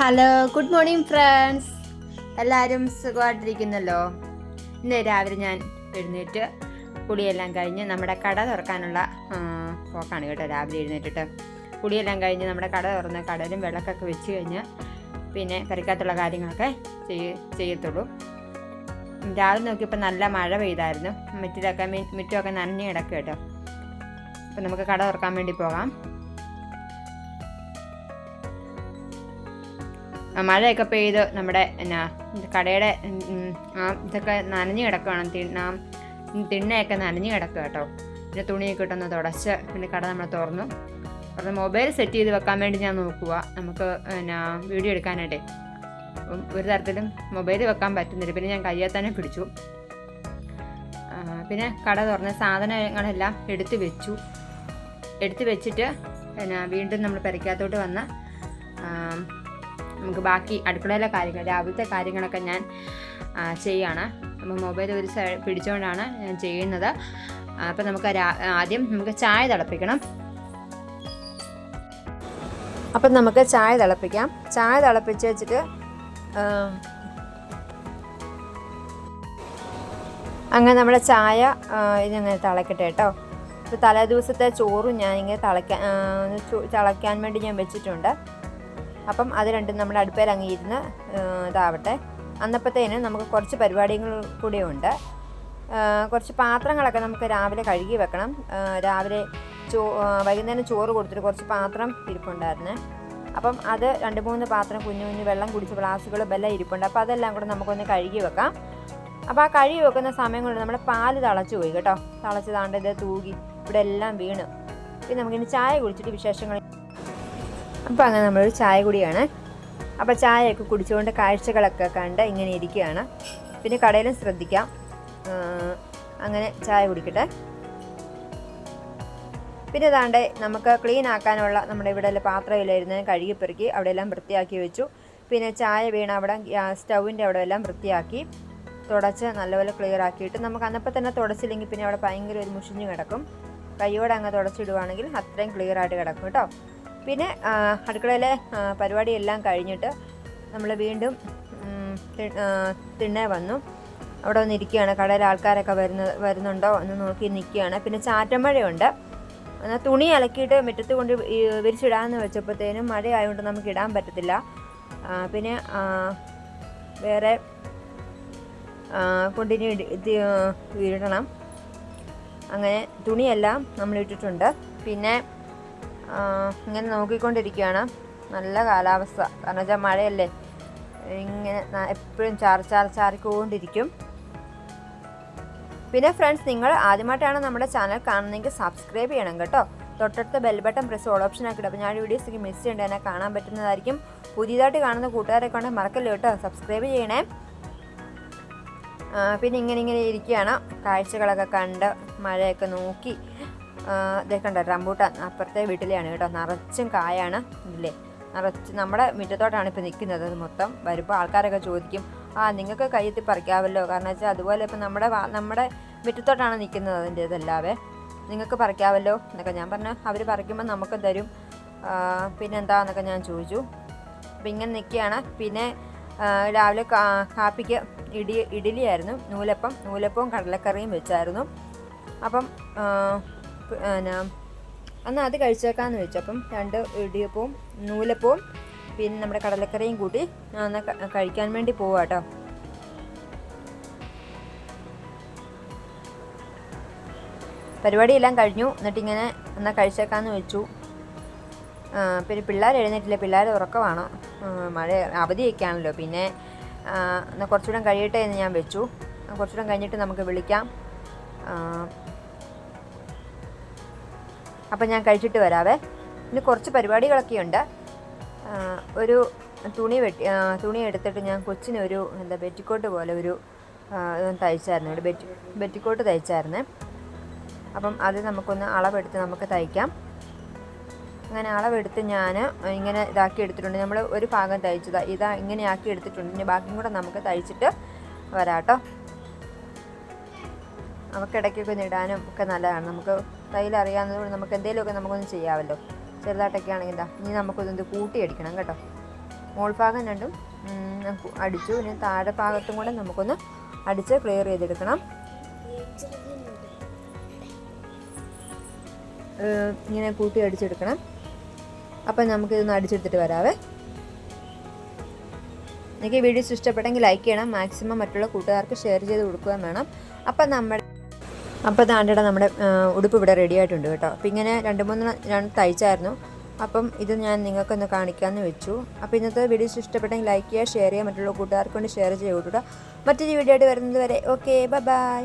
Hello good morning friends എല്ലാവരും സുഖമായിട്ടിരിക്കുന്നല്ലോ? ഇന്ന് രാവിലെ ഞാൻ എഴുന്നേറ്റ് കുടിയെല്ലാം കഴിഞ്ഞ് നമ്മുടെ കട തുറക്കാനുള്ള പോക്കാണ് കേട്ടോ രാവിലെ എഴുന്നേറ്റിട്ട്. കുടിയെല്ലാം കഴിഞ്ഞ് നമ്മുടെ കട തുറന്ന് കടലും വിളക്കൊക്കെ വെച്ച് കഴിഞ്ഞ് പിന്നെ പെരക്കകത്തുള്ള കാര്യങ്ങളൊക്കെ ചെയ്യ ചെയ്യത്തുള്ളൂ. രാവിലെ നോക്കിയപ്പോൾ നല്ല മഴ പെയ്തായിരുന്നു. മുറ്റിലൊക്കെ മിറ്റുമൊക്കെ നനഞ്ഞ് കിടക്കുക കേട്ടോ. അപ്പം നമുക്ക് കട തുറക്കാൻ വേണ്ടി പോകാം. മഴയൊക്കെ പെയ്ത് നമ്മുടെ എന്നാ കടയുടെ ഇതൊക്കെ നനഞ്ഞു കിടക്കുകയാണ് തിണ്ണ തിണ്ണയൊക്കെ നനഞ്ഞു കിടക്കുക കേട്ടോ. പിന്നെ തുണിയൊക്കെ ഇട്ടൊന്ന് തുടച്ച് പിന്നെ കട നമ്മൾ തുറന്നു. തുറന്ന് മൊബൈൽ സെറ്റ് ചെയ്ത് വെക്കാൻ വേണ്ടി ഞാൻ നോക്കുക നമുക്ക് എന്നാ വീഡിയോ എടുക്കാനായിട്ടേ. അപ്പം ഒരു തരത്തിലും മൊബൈൽ വെക്കാൻ പറ്റുന്നില്ല. പിന്നെ ഞാൻ കയ്യിൽ തന്നെ പിടിച്ചു. പിന്നെ കട തുറന്ന് സാധനങ്ങളെല്ലാം എടുത്തു വെച്ചു. എടുത്തു വെച്ചിട്ട് പിന്നെ വീണ്ടും നമ്മൾ പെരയ്ക്കകത്തോട്ട് വന്ന് നമുക്ക് ബാക്കി അടുക്കളയിലെ കാര്യങ്ങൾ രാവിലത്തെ കാര്യങ്ങളൊക്കെ ഞാൻ ചെയ്യാണ്. അപ്പോൾ മൊബൈൽ ഒരു പിടിച്ചുകൊണ്ടാണ് ഞാൻ ചെയ്യുന്നത്. അപ്പോൾ നമുക്ക് ആദ്യം നമുക്ക് ചായ തിളപ്പിക്കണം. അപ്പം നമുക്ക് ചായ തിളപ്പിക്കാം. ചായ തിളപ്പിച്ച് വെച്ചിട്ട് അങ്ങനെ നമ്മുടെ ചായ ഇതിങ്ങനെ തിളക്കട്ടെ കേട്ടോ. ഇപ്പോൾ തലേ ദിവസത്തെ ചോറും ഞാൻ ഇങ്ങനെ തിളയ്ക്കാൻ തിളയ്ക്കാൻ വേണ്ടി ഞാൻ വെച്ചിട്ടുണ്ട്. അപ്പം അത് രണ്ടും നമ്മുടെ അടുപ്പേൽ അങ്ങ് ഇതാവട്ടെ. അന്നപ്പത്തേന് നമുക്ക് കുറച്ച് പരിപാടികൾ ഉണ്ട് കുറച്ച് പാത്രങ്ങളൊക്കെ നമുക്ക് രാവിലെ കഴുകി വെക്കണം. രാവിലെ ചോ വൈകുന്നേരം ചോറ് കൊടുത്തിട്ട് കുറച്ച് പാത്രം ഇരിപ്പുണ്ടായിരുന്നേ. അപ്പം അത് രണ്ട് മൂന്ന് പാത്രം കുഞ്ഞു കുഞ്ഞു വെള്ളം കുടിച്ച് ഗ്ലാസ്സുകളും എല്ലാം ഇരിപ്പുണ്ട്. അപ്പോൾ അതെല്ലാം കൂടെ നമുക്കൊന്ന് കഴുകി വെക്കാം. അപ്പോൾ ആ കഴുകി വെക്കുന്ന സമയം കൊണ്ട് നമ്മുടെ പാൽ തിളച്ചു പോയി കേട്ടോ. തിളച്ച് താണ്ടത് തൂകി ഇവിടെ എല്ലാം വീണ്. പിന്നെ നമുക്കിനി ചായ കുടിച്ചിട്ട് വിശേഷങ്ങൾ അപ്പോൾ അങ്ങനെ നമ്മളൊരു ചായ കുടിയാണ്. അപ്പോൾ ചായയൊക്കെ കുടിച്ചുകൊണ്ട് കാഴ്ചകളൊക്കെ കണ്ട് ഇങ്ങനെ ഇരിക്കുകയാണ്. പിന്നെ കടയിലും ശ്രദ്ധിക്കാം. അങ്ങനെ ചായ കുടിക്കട്ടെ. പിന്നെ താണ്ടെ നമുക്ക് ക്ലീൻ ആക്കാനുള്ള നമ്മുടെ ഇവിടെ പാത്രമില്ലായിരുന്നതിന് കഴുകി പെറുക്കി അവിടെ എല്ലാം വൃത്തിയാക്കി വെച്ചു. പിന്നെ ചായ വീണ അവിടെ സ്റ്റൗവിന്റെ അവിടെ എല്ലാം വൃത്തിയാക്കി തുടച്ച് നല്ലപോലെ ക്ലിയർ ആക്കിയിട്ട് നമുക്ക് അന്നപ്പം തന്നെ തുടച്ചില്ലെങ്കിൽ പിന്നെ അവിടെ ഭയങ്കര ഒരു മുഷിഞ്ഞ് കിടക്കും. കൈയോടെ അങ്ങ് തുടച്ചിടുവാണെങ്കിൽ അത്രയും ക്ലിയർ ആയിട്ട് കിടക്കും കേട്ടോ. പിന്നെ അടുക്കളയിലെ പരിപാടിയെല്ലാം കഴിഞ്ഞിട്ട് നമ്മൾ വീണ്ടും തിണ്ണേ വന്നു. അവിടെ വന്ന് ഇരിക്കുകയാണ് കടയിൽ ആൾക്കാരൊക്കെ വരുന്ന വരുന്നുണ്ടോ എന്ന് നോക്കി നിൽക്കുകയാണ്. പിന്നെ ചാറ്റമഴയുണ്ട് എന്നാൽ തുണി അലക്കിയിട്ട് മുറ്റത്ത് കൊണ്ട് വിരിച്ചിടാമെന്ന് വെച്ചപ്പോഴത്തേനും മഴയായതുകൊണ്ട് നമുക്ക് ഇടാൻ പറ്റത്തില്ല. പിന്നെ വേറെ കൊണ്ടിനി ഇടണം അങ്ങനെ തുണിയെല്ലാം നമ്മൾ ഇട്ടിട്ടുണ്ട്. പിന്നെ ഇങ്ങനെ നോക്കിക്കൊണ്ടിരിക്കുകയാണ് നല്ല കാലാവസ്ഥ. കാരണം വെച്ചാൽ മഴയല്ലേ. ഇങ്ങനെ എപ്പോഴും ചാറി ചാറി ചാറിക്കൊണ്ടിരിക്കും. പിന്നെ ഫ്രണ്ട്സ് നിങ്ങൾ ആദ്യമായിട്ടാണ് നമ്മുടെ ചാനൽ കാണുന്നതെങ്കിൽ സബ്സ്ക്രൈബ് ചെയ്യണം കേട്ടോ. തൊട്ടടുത്ത bell button press all option ആക്കിയിട്ട് അപ്പോൾ ഞാൻ വീഡിയോസൊക്കെ മിസ് ചെയ്യേണ്ട എന്നെ കാണാൻ പറ്റുന്നതായിരിക്കും. പുതിയതായിട്ട് കാണുന്ന കൂട്ടുകാരെ കൊണ്ട് മറക്കല്ലോ കേട്ടോ. സബ്സ്ക്രൈബ് ചെയ്യണേ. പിന്നെ ഇങ്ങനെ ഇങ്ങനെ ഇരിക്കുകയാണ്. കാഴ്ചകളൊക്കെ കണ്ട് മഴയൊക്കെ നോക്കി. കണ്ടോ റംബൂട്ടാൻ അപ്പുറത്തെ വീട്ടിലെയാണ് കേട്ടോ. നിറച്ചും കായാണ് ഇല്ലേ നിറച്ച് നമ്മുടെ മുറ്റത്തോട്ടാണ് ഇപ്പോൾ നിൽക്കുന്നത് മൊത്തം വരുമ്പോൾ ആൾക്കാരൊക്കെ ചോദിക്കും ആ നിങ്ങൾക്ക് കയ്യെത്തി പറിക്കാമല്ലോ? കാരണം വെച്ചാൽ അതുപോലെ ഇപ്പം നമ്മുടെ നമ്മുടെ മുറ്റത്തോട്ടാണ് നിൽക്കുന്നത് അതിന്റെ ഇതല്ലാതെ. നിങ്ങൾക്ക് പറിക്കാമല്ലോ? എന്നൊക്കെ ഞാൻ പറഞ്ഞു അവർ പറിക്കുമ്പോൾ നമുക്ക് തരും. പിന്നെ പിന്നെന്താന്നൊക്കെ ഞാൻ ചോദിച്ചു. അപ്പം ഇങ്ങനെ നിൽക്കുകയാണ് പിന്നെ രാവിലെ കാപ്പിക്ക് ഇടി ഇഡ്ഡലിയായിരുന്നു. നൂലപ്പം നൂലപ്പവും കടലക്കറിയും വെച്ചായിരുന്നു. അപ്പം പിന്നെ അന്ന് അത് കഴിച്ചേക്കാന്ന് വെച്ചു അപ്പം രണ്ട് ഇടിയപ്പവും നൂലപ്പവും പിന്നെ നമ്മുടെ കടലക്കറിയും കൂട്ടി ഒന്ന് കഴിക്കാൻ വേണ്ടി പോവാ കേട്ടോ പരിപാടിയെല്ലാം കഴിഞ്ഞു. എന്നിട്ടിങ്ങനെ എന്നാൽ കഴിച്ചേക്കാന്ന് വെച്ചു. പിന്നെ പിള്ളേർ എഴുന്നേറ്റില്ല. പിള്ളേർ ഉറക്കമാണ്? മഴ അവധിയൊക്കെ ആണല്ലോ പിന്നെ എന്നാൽ കുറച്ചുകൂടെ കഴിയട്ടെ എന്ന് ഞാൻ വെച്ചു. കുറച്ചുകൂടെ കഴിഞ്ഞിട്ട് നമുക്ക് വിളിക്കാം. അപ്പം ഞാൻ കഴിച്ചിട്ട് വരാവേ. ഇനി കുറച്ച് പരിപാടികളൊക്കെ ഉണ്ട് ഒരു തുണി വെട്ടി തുണി എടുത്തിട്ട് ഞാൻ കൊച്ചിനൊരു എന്താ ബെറ്റിക്കോട്ട് പോലെ ഒരു തയ്ച്ചായിരുന്നു. ഒരു ബെറ്റി ബെറ്റിക്കോട്ട് തയ്ച്ചായിരുന്നേ. അപ്പം അത് നമുക്കൊന്ന് അളവെടുത്ത് നമുക്ക് തയ്ക്കാം. അങ്ങനെ അളവെടുത്ത് ഞാൻ ഇങ്ങനെ ഇതാക്കി എടുത്തിട്ടുണ്ട്. നമ്മൾ ഒരു ഭാഗം തയ്ച്ചതാ. ഇതാ ഇങ്ങനെ ആക്കി എടുത്തിട്ടുണ്ട്. ഇനി ബാക്കിയും കൂടെ നമുക്ക് തയ്ച്ചിട്ട് വരാട്ടോ. ഒന്ന് ഇടാനും ഒക്കെ നല്ലതാണ്. നമുക്ക് തയ്യൽ അറിയാവുന്നതുകൊണ്ട് നമുക്ക് എന്തെങ്കിലുമൊക്കെ നമുക്കൊന്ന് ചെയ്യാമല്ലോ. ചെറുതായിട്ടൊക്കെ ആണെങ്കിൽ എന്താ ഇനി നമുക്കൊന്ന് കൂട്ടി അടിക്കണം കേട്ടോ. മോൾ ഭാഗം രണ്ടും അടിച്ചു. ഇനി താഴെ ഭാഗത്തും കൂടെ നമുക്കൊന്ന് അടിച്ച് ക്ലിയർ ചെയ്തെടുക്കണം. ഇങ്ങനെ കൂട്ടി അടിച്ചെടുക്കണം. അപ്പം നമുക്കിതൊന്ന് അടിച്ചെടുത്തിട്ട് വരാവേ. ഈ വീഡിയോസ് ഇഷ്ടപ്പെട്ടെങ്കിൽ ലൈക്ക് ചെയ്യണം. മാക്സിമം മറ്റുള്ള കൂട്ടുകാർക്ക് ഷെയർ ചെയ്ത് കൊടുക്കുകയും വേണം. അപ്പം നമ്മുടെ അപ്പോൾ താണ്ടിയുടെ നമ്മുടെ ഉടുപ്പ് ഇവിടെ റെഡി ആയിട്ടുണ്ട് കേട്ടോ. അപ്പോൾ ഇങ്ങനെ രണ്ട് മൂന്ന് ഞാൻ തയ്ച്ചായിരുന്നു. അപ്പം ഇത് ഞാൻ നിങ്ങൾക്കൊന്ന് കാണിക്കാമെന്ന് വെച്ചു. അപ്പോൾ ഇന്നത്തെ വീഡിയോസ് ഇഷ്ടപ്പെട്ടെങ്കിൽ ലൈക്ക് ചെയ്യുക ഷെയർ ചെയ്യുക മറ്റുള്ള കൂട്ടുകാർക്ക് കൊണ്ട് ഷെയർ ചെയ്ത് കൂട്ടുക. മറ്റൊരു വീഡിയോ ആയിട്ട് വരുന്നത് വരെ ഓക്കെ ബൈ